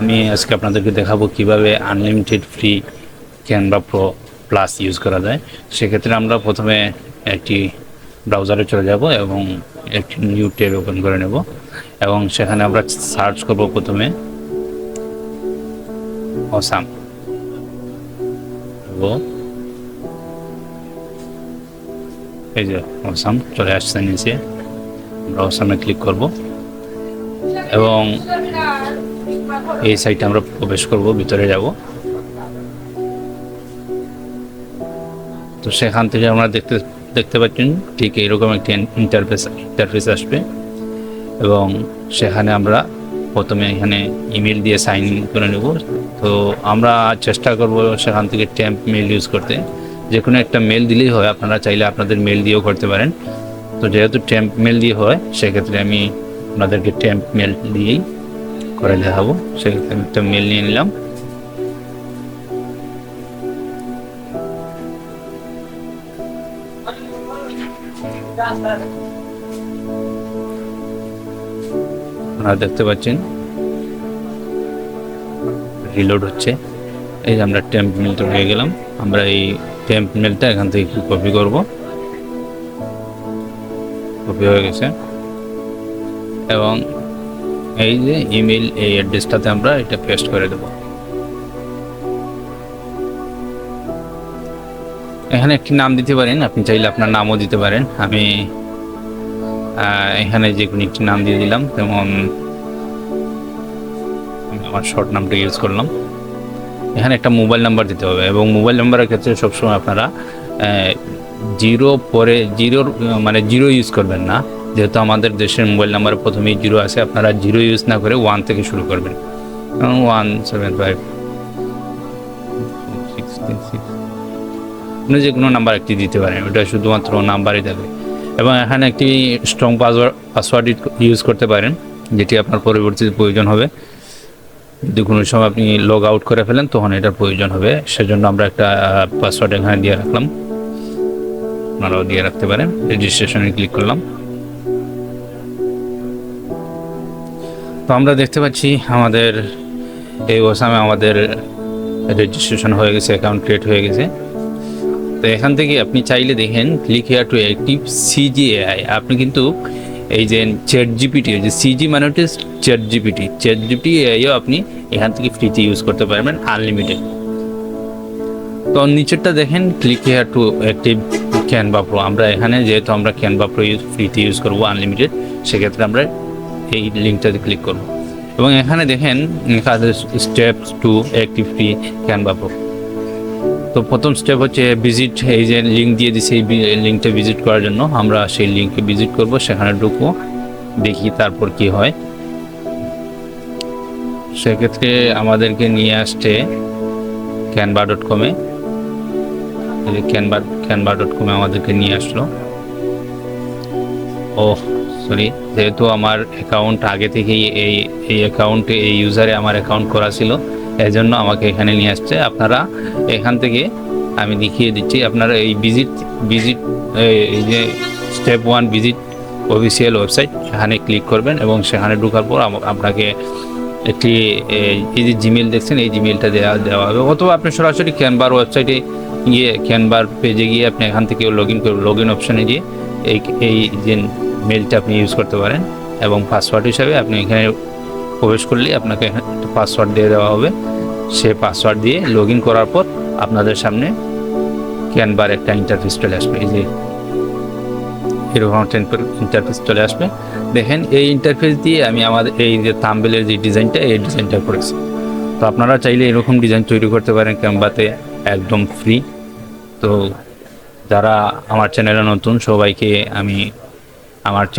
আমি আজকে আপনাদেরকে দেখাবো কীভাবে unlimited free Canva pro plus use করা যায়। সেক্ষেত্রে আমরা প্রথমে একটি ব্রাউজারে চলে যাব এবং একটি নিউ ট্যাব ওপেন করে নেব এবং সেখানে আমরা সার্চ করব প্রথমে। অসাম এই যে অসাম চলে আসছে নিচে। আমরা অসামে ক্লিক করব। এবং এই সাইটে আমরা প্রবেশ করব, ভিতরে যাব। তো সেখান থেকে আমরা দেখতে দেখতে পাচ্ছেন ঠিক এইরকম একটি ইন্টারফেস ইন্টারফেস আসবে এবং সেখানে আমরা প্রথমে এখানে ইমেল দিয়ে সাইন ইন করে নেব। তো আমরা চেষ্টা করব সেখান থেকে ট্যাম্প মেল ইউজ করতে। যে কোনো একটা মেল দিলেই হয়, আপনারা চাইলে আপনাদের মেল দিয়েও করতে পারেন। তো যেহেতু ট্যাম্প মেল দিয়ে হয়, সেক্ষেত্রে আমি আপনাদেরকে ট্যাম্প মেল দিয়েই করে দেখাবো। আমি একটা মেল নিয়ে নিলাম। আপনারা দেখতে পাচ্ছেন রিলোড হচ্ছে। এই যে আমরা টেম্প মেলটা হয়ে গেলাম। আমরা এই টেম্প মেলটা এখান থেকে কপি করব। কপি হয়ে গেছে। এবং এই যে ইমেল এই অ্যাড্রেসটাতে আমরা এটা পেস্ট করে দেব। এখানে একটি নাম দিতে পারেন, আপনি চাইলে আপনার নামও দিতে পারেন। আমি এখানে যে কোনো একটি নাম দিয়ে দিলাম, যেমন আমি আমার শর্ট নামটা ইউজ করলাম। এখানে একটা মোবাইল নাম্বার দিতে হবে এবং মোবাইল নাম্বারের ক্ষেত্রে সবসময় আপনারা জিরো পরে জিরোর মানে জিরো ইউজ করবেন না। যেহেতু আমাদের দেশের মোবাইল নাম্বার প্রথমেই জিরো আছে, আপনারা জিরো ইউজ না করে ওয়ান থেকে শুরু করবেন। ওয়ান সেভেন ফাইভ আপনি যে কোনো নাম্বার একটি দিতে পারেন, ওটা শুধুমাত্র নাম্বারই থাকবে। এবং এখানে একটি স্ট্রং পাসওয়ার্ড পাসওয়ার্ড ইউজ করতে পারেন, যেটি আপনার পরবর্তীতে প্রয়োজন হবে। যদি কোনো সময় আপনি লগ আউট করে ফেলেন, তখন এটার প্রয়োজন হবে। সেজন্য আমরা একটা পাসওয়ার্ড এখানে দিয়ে রাখলাম। আপনারাও দিয়ে রাখতে পারেন। রেজিস্ট্রেশনে ক্লিক করলাম। তো আমরা দেখতে পাচ্ছি আমাদের এই ওসামে আমাদের রেজিস্ট্রেশন হয়ে গেছে অ্যাকাউন্ট ক্রিয়েট হয়ে গেছে। তো এখান থেকে আপনি চাইলে দেখেন click here to active C G A I আপনি কিন্তু এই যে চ্যাট জিপিটি যে সিজি মানে হচ্ছে চ্যাট জিপিটি চ্যাট জিপিটি এআইও আপনি এখান থেকে ফ্রিতে ইউজ করতে পারবেন আনলিমিটেড তো নিচেরটা দেখেন click here to active Canva pro আমরা এখানে যেহেতু আমরা ক্যানভা প্রো ইউজ ফ্রিতে ইউজ করব আনলিমিটেড সেক্ষেত্রে আমরা এই লিঙ্কটাতে ক্লিক করব। এবং এখানে দেখেন steps to active free Canva pro তো প্রথম স্টেপ হচ্ছে ভিজিট এই যে লিঙ্ক দিয়ে দিছে, এই লিঙ্কটা ভিজিট করার জন্য আমরা সেই লিঙ্কে ভিজিট করব, সেখানে ঢুকবো, দেখি তারপর কি হয়। সেক্ষেত্রে আমাদেরকে নিয়ে আসছে ক্যানভা ডট কমে ক্যানভা ক্যানভা ডট কমে আমাদেরকে নিয়ে আসলো। ও সরি, যেহেতু আমার অ্যাকাউন্ট আগে থেকেই এই এই অ্যাকাউন্টে এই ইউজারে আমার অ্যাকাউন্ট করা ছিল এই জন্য আমাকে এখানে নিয়ে আসছে। আপনারা এখান থেকে আমি দেখিয়ে দিচ্ছি, আপনারা এই ভিজিট ভিজিট এই যে step one visit official website সেখানে ক্লিক করবেন এবং সেখানে ঢোকার পর আপনাকে একটি, এই- যে জিমেল দেখছেন, এই জিমেলটা দেওয়া দেওয়া হবে। অথবা আপনি সরাসরি ক্যানভার ওয়েবসাইটে গিয়ে ক্যানভার পেজে গিয়ে আপনি এখান থেকে লগ ইন করবেন লগ ইন অপশানে গিয়ে এই এই যে মেলটা আপনি ইউজ করতে পারেন এবং পাসওয়ার্ড হিসাবে আপনি এখানে প্রবেশ করলে আপনাকে একটা পাসওয়ার্ড দিয়ে দেওয়া হবে। সে পাসওয়ার্ড দিয়ে লগ করার পর আপনাদের সামনে ক্যানবার একটা ইন্টারফেস চলে আসবে। এই যে এরকম ইন্টারফেস চলে আসবে। দেখেন, এই ইন্টারফেস দিয়ে আমি আমাদের এই যে তাম্বেলের যে ডিজাইনটা এই ডিজাইনটা করেছি। তো আপনারা চাইলে এরকম ডিজাইন তৈরি করতে পারেন ক্যানভাতে একদম ফ্রি তো যারা আমার চ্যানেলে নতুন, সবাইকে আমি আমার চ্যানেল